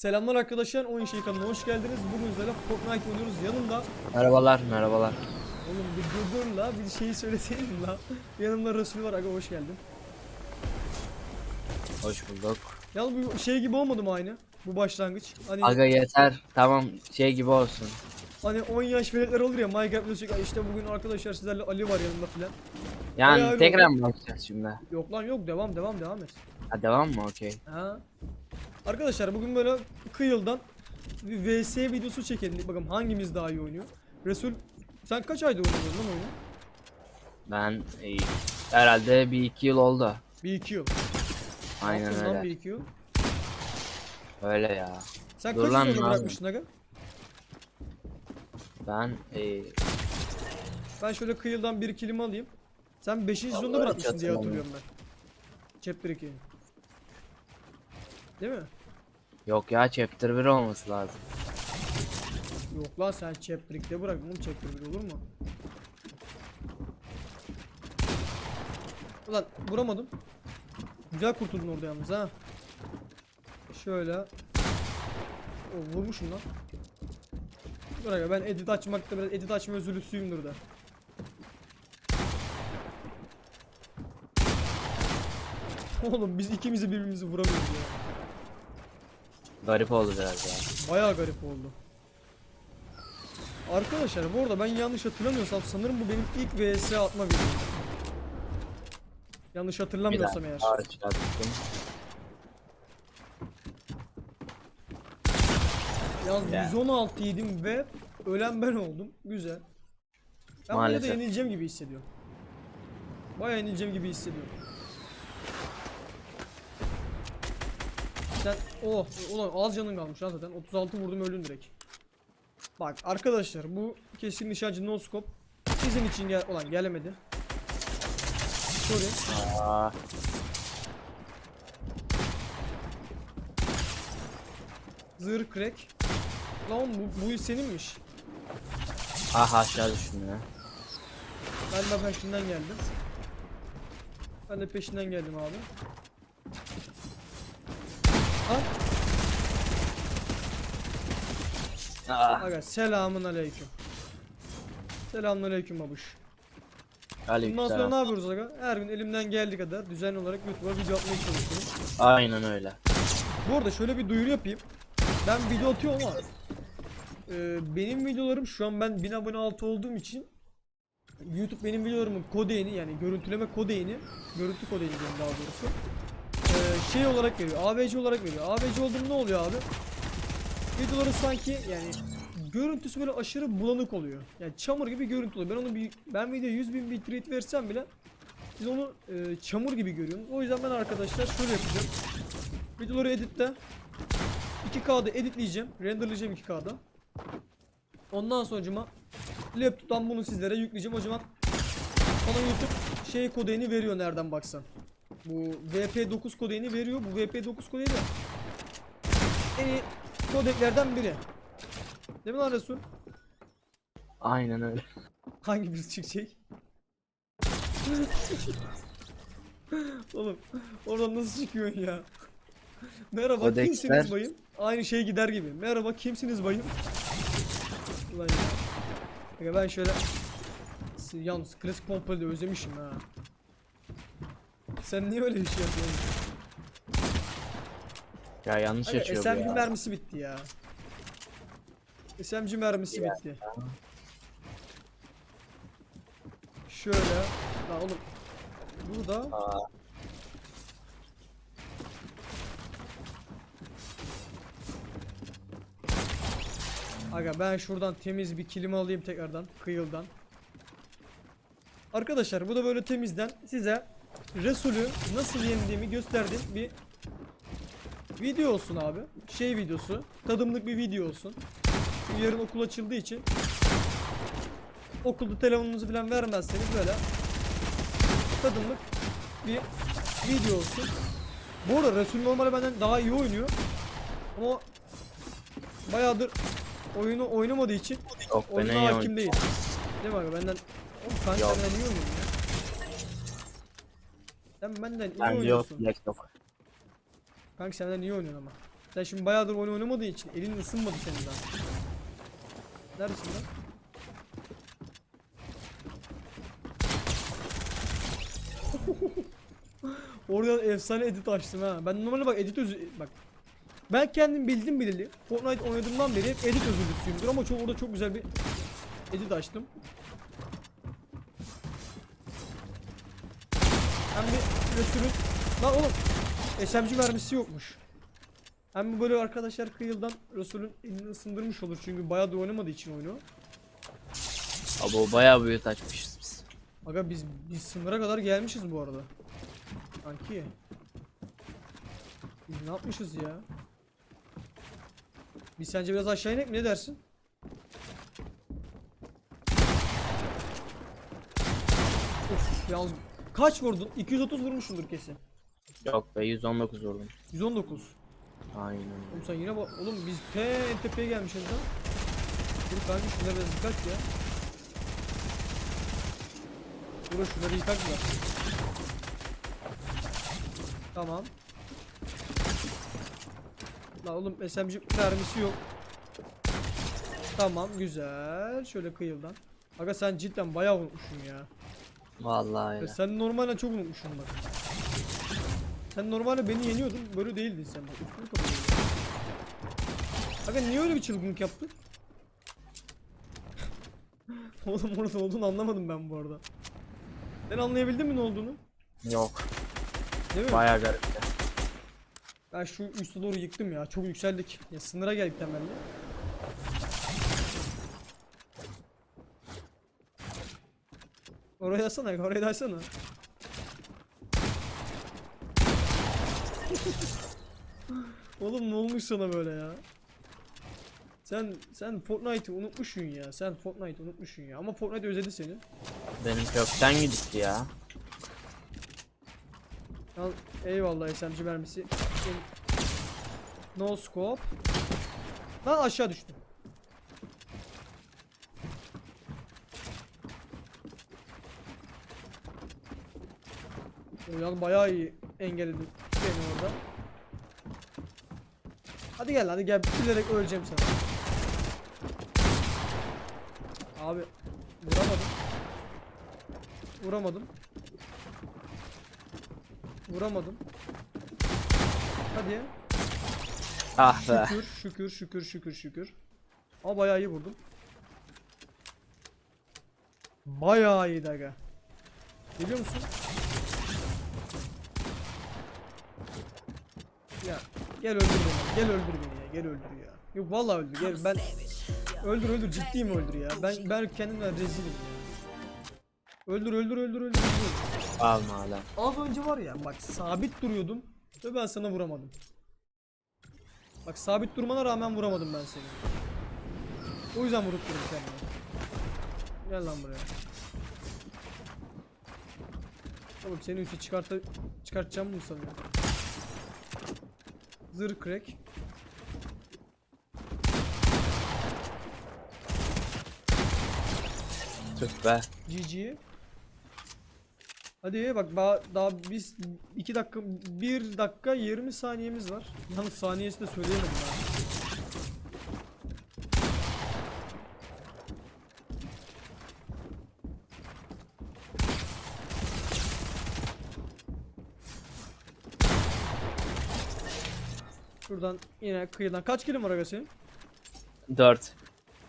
Selamlar arkadaşlar, Oyun Şey kanalına hoş geldiniz. Bugün sizlerle Fortnite oynuyoruz. Yanımda, Merhabalar, merhabalar. oğlum bir dur dur la, bir şeyi söyleseydin la. Yanımda Resul var, aga hoş geldin. Hoş bulduk. Yalnız bu şey gibi olmadı mı aynı? Bu başlangıç. Hani Aga yeter. Tamam, şey gibi olsun. hani 10 yaş veletler olur ya Minecraft videosu çekiyor. işte bugün arkadaşlar sizlerle Ali var yanımda filan. Bayağı Yani öyle tekrar mı bakacağız şimdi? Yok lan yok devam devam devam et. Ha devam mı? Okey. Ha. Arkadaşlar bugün böyle Kıyıl'dan bir VS videosu çekelim. Bakalım hangimiz daha iyi oynuyor. Resul sen kaç ayda oynuyorsun lan oyunu? Ben e, herhalde bir iki yıl oldu. Bir iki yıl. Aynen lan bir öyle. iki yıl. Öyle ya. Sen Dur kaç yıl bırakmıştın aga? Ben e, Ben şöyle Kıyıl'dan bir ikilimi alayım. Sen 5. sezonda bırakmışsın diye hatırlıyorum ben. Chapter 2'yi. Değil mi? Yok ya chapter 1 olması lazım. Yok lan sen Chapter 2'de bıraktın oğlum Chapter 1 olur mu? Ulan vuramadım. Güzel kurtuldun orada yalnız ha. Şöyle. O vurmuşum lan. Dur ben edit açmakta biraz edit açma özürlüsüyümdür da. Oğlum biz ikimizi birbirimizi vuramıyoruz ya. Garip oldu biraz ya. Bayağı garip oldu. Arkadaşlar bu arada ben yanlış hatırlamıyorsam sanırım bu benim ilk VS atma videom. Yanlış hatırlamıyorsam eğer. düştüm. Yalnız Ya. 116 yedim ve ölen ben oldum. Güzel. Ben burada Maalesef. yenileceğim gibi hissediyorum. Bayağı yenileceğim gibi hissediyorum. Sen oh ulan az canın kalmış lan zaten 36 vurdum öldün direkt. Bak arkadaşlar bu kesin nişancı no scope sizin için gel olan gelemedi. Sorry. Aa, Zırh crack. Lan bu, bu seninmiş. ah aşağı düştüm ya. Ben de peşinden geldim. Ben de peşinden geldim abi. Ah, Aga selamun aleyküm. Selamun aleyküm babuş. Bundan sonra ne yapıyoruz aga? Her gün elimden geldiği kadar düzenli olarak YouTube'a video atmaya çalışıyorum. Aynen öyle. Bu arada şöyle bir duyuru yapayım. Ben video atıyorum ama e, benim videolarım şu an ben 1000 abone altı olduğum için YouTube benim videolarımın kodeyini yani görüntüleme kodeyini görüntü kodeyini daha doğrusu e, şey olarak veriyor AVC olarak veriyor AVC olduğum ne oluyor abi videoları sanki yani görüntüsü böyle aşırı bulanık oluyor yani çamur gibi görüntü oluyor ben onu bir ben video 100 bin bitrate versem bile siz onu e, çamur gibi görüyorsunuz o yüzden ben arkadaşlar şöyle yapacağım videoları editte 2K'da editleyeceğim. Renderleyeceğim 2K'da. Ondan sonucuma laptop'tan bunu sizlere yükleyeceğim. O zaman bana YouTube şey kodeyini veriyor nereden baksan. Bu VP9 kodeyini veriyor. Bu VP9 kodeyi de en iyi kodeklerden biri. Değil mi lan Resul? Aynen öyle. Hangi bir çıkacak? Oğlum oradan nasıl çıkıyorsun ya? Merhaba Kodekler. kimsiniz bayım? Aynı şey gider gibi. Merhaba kimsiniz bayım? Ulan ya. Ben şöyle Yalnız klasik pompalı da özlemişim ha. Sen niye öyle bir şey yapıyorsun? Ya yanlış Aga açıyor bu SMG ya. mermisi bitti ya. SMG mermisi Ya. bitti. Şöyle. Lan oğlum. Burada. Aa, Aga ben şuradan temiz bir kilimi alayım tekrardan. Kıyıldan. Arkadaşlar bu da böyle temizden size Resul'ü nasıl yendiğimi gösterdiğim bir video olsun abi. Şey videosu. Tadımlık bir video olsun. Çünkü yarın okul açıldığı için okulda telefonunuzu falan vermezseniz böyle tadımlık bir video olsun. Bu arada Resul normalde benden daha iyi oynuyor. Ama bayağıdır oyunu oynamadığı için yok oyuna hakim değil. Değil mi abi benden Oğlum kanka Yok. senden iyi oynuyorsun ya. Sen benden iyi yok oynuyorsun. Black yok. Kanka senden iyi oynuyorsun ama. Sen şimdi bayağıdır oyun oynamadığın için elin ısınmadı senin daha. Neredesin lan? Oradan efsane edit açtım ha. Ben normalde bak edit özü bak. Ben kendim bildim bileli. Fortnite oynadığımdan beri hep edit özürlüsüyümdür ama çok orada çok güzel bir edit açtım. Hem bir Resul'ün Lan oğlum SMG mermisi yokmuş. Hem bu böyle arkadaşlar kıyıldan Resul'ün elini ısındırmış olur çünkü bayağı da oynamadığı için oyunu. Abo bayağı büyük açmışız biz. Aga biz biz sınıra kadar gelmişiz bu arada. Kanki. Biz ne yapmışız ya? Biz sence biraz aşağı inek mi ne dersin? Of yalnız kaç vurdun? 230 vurmuşsundur kesin. Yok be 119 vurdum. 119. Aynen. Oğlum sen yine bak oğlum biz en tepeye gelmişiz lan. Dur kanka şunlara biraz dikkat ya. Dur şunları yıkak ya. Tamam. La oğlum SMG mermisi yok. Tamam güzel. Şöyle kıyıldan. Aga sen cidden bayağı unutmuşsun ya. Vallahi Ya öyle. sen normalde çok unutmuşsun bak. Sen normalde beni yeniyordun. Böyle değildin sen bak. Üstünü kapatıyordun. Aga niye öyle bir çılgınlık yaptın? Oğlum orada olduğunu anlamadım ben bu arada. Sen anlayabildin mi ne olduğunu? Yok. Değil mi? Bayağı garipti. Ben şu üste doğru yıktım ya. Çok yükseldik. Ya sınıra geldik temelli. Oraya açsana, oraya da açsana. Oğlum ne olmuş sana böyle ya? Sen sen Fortnite'ı unutmuşsun ya. Sen Fortnite'ı unutmuşsun ya. Ama Fortnite özledi seni. Benim kökten gitti ya. Al eyvallah SMG mermisi. No scope. Lan aşağı düştüm. Yani bayağı iyi engelledin beni orada. Hadi gel hadi gel bitirerek öleceğim sana. Abi vuramadım. Vuramadım. Vuramadım. Hadi. Ah be. Şükür, şükür, şükür, şükür, şükür. Ama bayağı iyi vurdum. Bayağı iyi daga. Biliyor musun? Ya gel öldür beni. Gel öldür beni ya. Gel öldür ya. Yok vallahi öldür. Gel ben öldür öldür ciddiyim öldür ya. Ben ben kendimden rezilim ya. Öldür öldür öldür öldür. öldür. Alma hala. Az önce var ya bak sabit duruyordum ve ben sana vuramadım. Bak sabit durmana rağmen vuramadım ben seni. O yüzden vurup durdum kendime. Gel lan buraya. Oğlum seni üstü çıkarta çıkartacağım mı sanıyor? Zırh crack. Tüh be. GG. Hadi bak daha, biz 2 dakika 1 dakika 20 saniyemiz var. Yalnız saniyesi de söyleyemedim ben. Şuradan yine kıyıdan kaç kilim var aga senin? 4.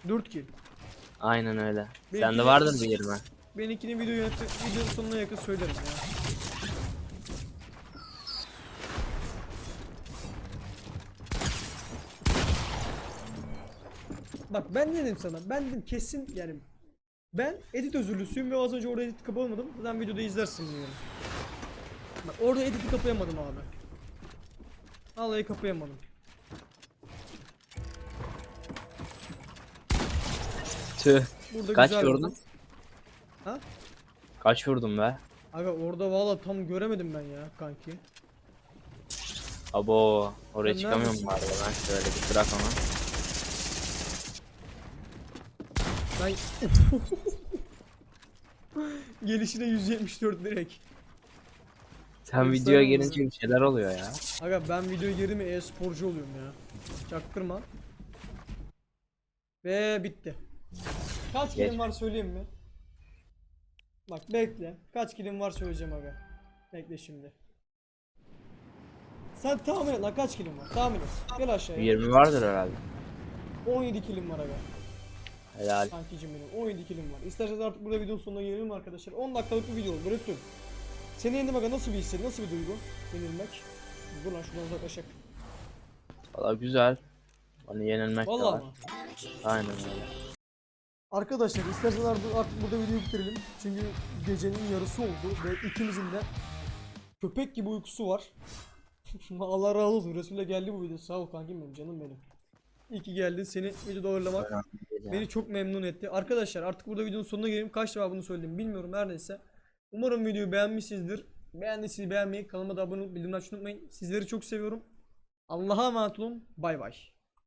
4 kill. Aynen öyle. Benimki Sende de- vardır bir 20. Benimkini video yöneti videonun sonuna yakın söylerim ya. Bak ben ne dedim sana? Ben dedim kesin yani ben edit özürlüsüyüm ve az önce orada edit kapamadım. Zaten videoda izlersin diyorum. Bak orada editi kapayamadım abi. Vallahi kapayamadım. Tüh. Burada Kaç güzel vurdun? Ha? Kaç vurdum be? Aga orada valla tam göremedim ben ya kanki. Abo. Oraya Sen çıkamıyorum neredesin? bari ben şöyle bir bırak onu. Ben Gelişine 174 direkt. Sen Efsane videoya oldu. girince bir şeyler oluyor ya. Aga ben videoya girdim e-sporcu oluyorum ya. Çaktırma. Ve bitti. Kaç Geç. kilim var söyleyeyim mi? Bak bekle. Kaç kilim var söyleyeceğim aga. Bekle şimdi. Sen tahmin et lan kaç kilim var? Tahmin et. Gel aşağıya. 20 vardır herhalde. 17 kilim var aga. Helal. Kankicim benim 17 kilim var. İsterseniz artık burada videonun sonuna gelelim arkadaşlar. 10 dakikalık bir video oldu. Böyle. Seni yendim aga nasıl bir hissiyat? Nasıl bir duygu? Yenilmek. Dur lan şuradan uzaklaşak. Valla güzel. Hani yenilmek de Vallahi var. ama. Aynen öyle. Arkadaşlar isterseniz artık burada videoyu bitirelim. Çünkü gecenin yarısı oldu ve ikimizin de köpek gibi uykusu var. Allah razı olsun. Resul'e geldi bu video. Sağ ol kankim benim canım benim. İyi ki geldin. Seni videoda ağırlamak beni çok memnun etti. Arkadaşlar artık burada videonun sonuna gelelim. Kaç defa bunu söyledim bilmiyorum her neyse. Umarım videoyu beğenmişsinizdir. Beğendiyseniz beğenmeyi, kanalıma da abone olup bildirimleri açmayı unutmayın. Sizleri çok seviyorum. Allah'a emanet olun. Bay bay.